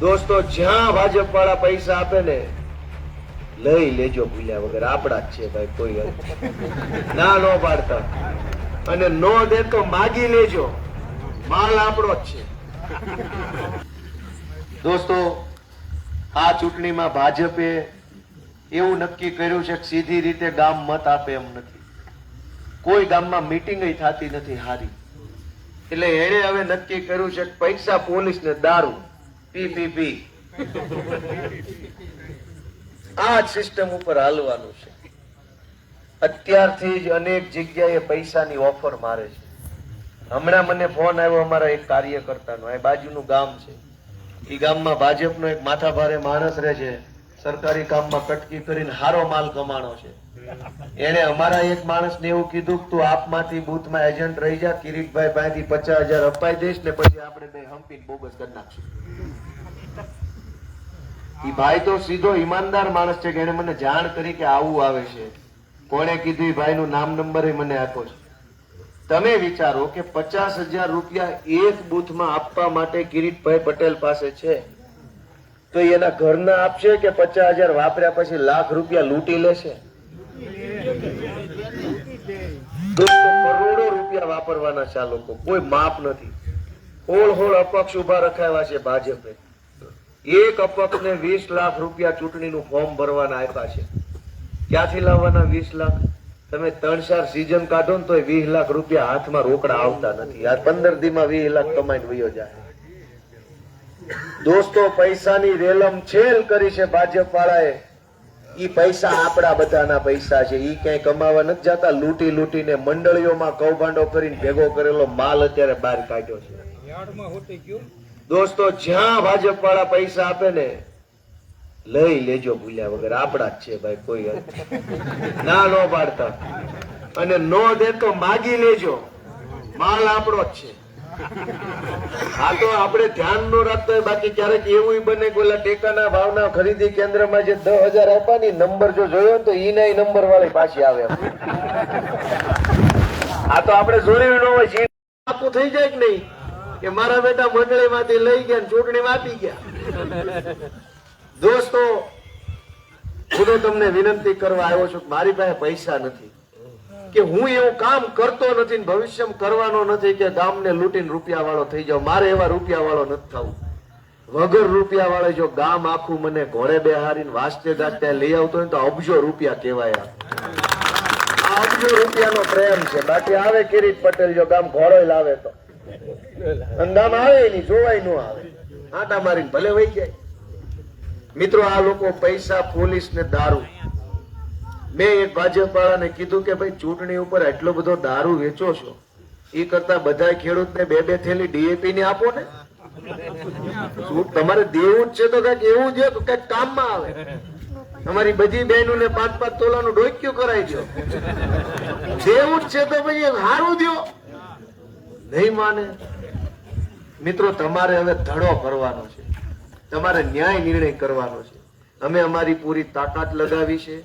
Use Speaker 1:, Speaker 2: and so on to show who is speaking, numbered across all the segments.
Speaker 1: દોસ્તો, જ્યાં ભાજપ વાળા પૈસા આપે ને, લઈ લેજો ભૂલ્યા વગર. આપણા જ છે ભાઈ, કોઈ ના, નો પાડતા. અને નો દે તો માગી લેજો. માલ આપણો જ છે. દોસ્તો, આ ચૂંટણીમાં ભાજપે એવું નક્કી કર્યું છે કે સીધી રીતે ગામ મત આપે એમ નથી. કોઈ ગામમાં મીટિંગ થતી નથી હારી. એટલે એણે હવે નક્કી કર્યું છે પૈસા પોલીસ ને દારૂ. પી પી પી. આ સિસ્ટમ ઉપર હાલવાનું છે. અત્યારથી જ અનેક જગ્યાએ પૈસાની ઓફર મારે છે. હમણાં મને ફોન આવ્યો, અમારા એક કાર્યકર્તાનો. એ બાજુનું ગામ છે. એ ગામમાં ભાજપનો એક માથાભારે માણસ રહે છે. સરકારી કામમાં કટકી કરીને હારો માલ કમાણો છે. એને અમારા એક માણસને એવું કીધું તું આપમાંથી બૂથમાં એજન્ટ રહી જા, કિરીટભાઈ પાસેથી પચાસ હજાર અપાઈ દઈશ ને પછી આપણે બે હંપીને બોગસ કરી નાખશું. એ ભાઈ તો સીધો ઈમાનદાર માણસ છે કે એને મને જાણ કરી કે આવું આવે છે. કોણે કીધું ભાઈ નું નામ નંબર મને આપ્યો છે. તમે વિચારો કે પચાસ હજાર રૂપિયા એક બૂથમાં આપવા માટે કિરીટભાઈ પટેલ પાસે છે. તો એના ઘરના આપશે કે પચાસ હજાર વાપર્યા પછી લાખ રૂપિયા લૂંટી લેશે? કરોડો રૂપિયા વાપરવાના છે આ લોકો. કોઈ માપ નથી. હોળ હોળ અપક્ષ ઊભા રખાયા છે ભાજપે. એક અપક્ષને વીસ લાખ રૂપિયા ચૂંટણીનું ફોર્મ ભરવાના આપ્યા છે. ક્યાંથી લાવવાના વીસ લાખ? તમે ત્રણ ચાર સિઝન કાઢો ને તો વીસ લાખ રૂપિયા હાથમાં રોકડા આવતા નથી. આ પંદર દીમાં વીસ લાખ કમાઈને વયો જાય. દોસ્તો પૈસાની રેલમ છેલ કરી છે ભાજપ વાળાએ ઈ પૈસા આપણા બધાના પૈસા છે. ઈ ક્યાંય કમાવા નથી જતા. લૂંટી લૂંટીને મંડળીઓમાં કૌભાંડો કરીને ભેગો કરેલો માલ અત્યારે બહાર કાઢ્યો છે. દોસ્તો જ્યાં ભાજપ વાળા પૈસા આપે ને લઈ લેજો ભૂલ્યા વગર. આપણા જ છે ભાઈ કોઈ ના નો પાડતા. અને નો દે તો માગી લેજો. માલ આપણો જ છે. હા તો આપણે ધ્યાન નો રાખતો હોય, બાકી ક્યારેક એવું બને કે ટેકાના ભાવના ખરીદી કેન્દ્રમાં જે દસ હજાર આપ્યા ની નંબર જો જોયો તો ઈ ના નંબર વાળી પાછી આવે. આ તો આપણે જોયું ન હોય આખું થઈ જાય કે નહીં? કે મારા બેટા મંડળી માંથી લઈ ગયા ને ચૂંટણીમાં આપી ગયા. દોસ્તો, હું તમને વિનંતી કરવા આવ્યો છું મારી પાસે પૈસા નથી. કે હું એવું કામ કરતો નથી ભવિષ્યમાં કરવાનો નથી કે ગામને લૂંટીને રૂપિયા વાળો થઈ જાવ મારે એવા રૂપિયા વાળો નથી થવું. વગર રૂપિયા વાળો જો ગામ આખું મને ઘોડે બેહારીને વાસ્તે ગાતે લઈ આવતો હોય તો અબજો રૂપિયા કહેવાય આ. અબજો રૂપિયાનો પ્રેમ છે. બાકી આવે કિરીટ પટેલ જો ગામ ઘોડો લાવે તો. અને ગામ આવે નહીં, જોવાય ન આવે. આટા મારીને ભલે વહી જાય. મિત્રો, આ લોકો પૈસા પોલીસ ને દારૂ. મેં એક ભાજપ વાળાને કીધું કે ભાઈ, ચૂંટણી ઉપર એટલો બધો દારૂ વેચો છો એ કરતા બધા ખેડૂતને બે બે થેલી ડીએપી ની આપો ને. તમારે દેવું જ છે તો કંઈક એવું છે તો કંઈક કામમાં આવે. તમારી બધી બહેનો ને પાંચ પાંચ તોલાનું ડોક્યું કરાવી દો દેવું જ છે તો ભાઈ હારું દો નહીં માને. મિત્રો, તમારે હવે ધડો ભરવાનો છે. તમારે ન્યાય નિર્ણય કરવાનો છે. અમે અમારી પૂરી તાકાત લગાવી છે.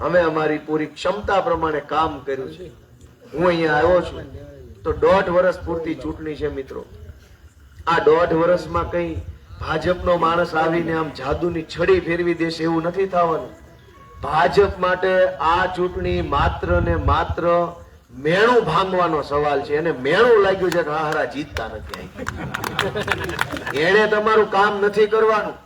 Speaker 1: અમે અમારી પૂરી ક્ષમતા પ્રમાણે કામ કર્યું છે. હું અહીંયા આવ્યો છું. તો દોઢ વર્ષ પૂરતી ચૂંટણી છે મિત્રો. આ દોઢ વર્ષમાં કઈ ભાજપનો માણસ આવીને આમ જાદુની છડી ફેરવી દેશે એવું નથી થવાનું. ભાજપ માટે આ ચૂંટણી માત્ર ને માત્ર મેણું ભાંગવાનો સવાલ છે. અને મેણું લાગ્યું છે કે હારા જીતતા નથી એણે તમારું કામ નથી કરવાનું.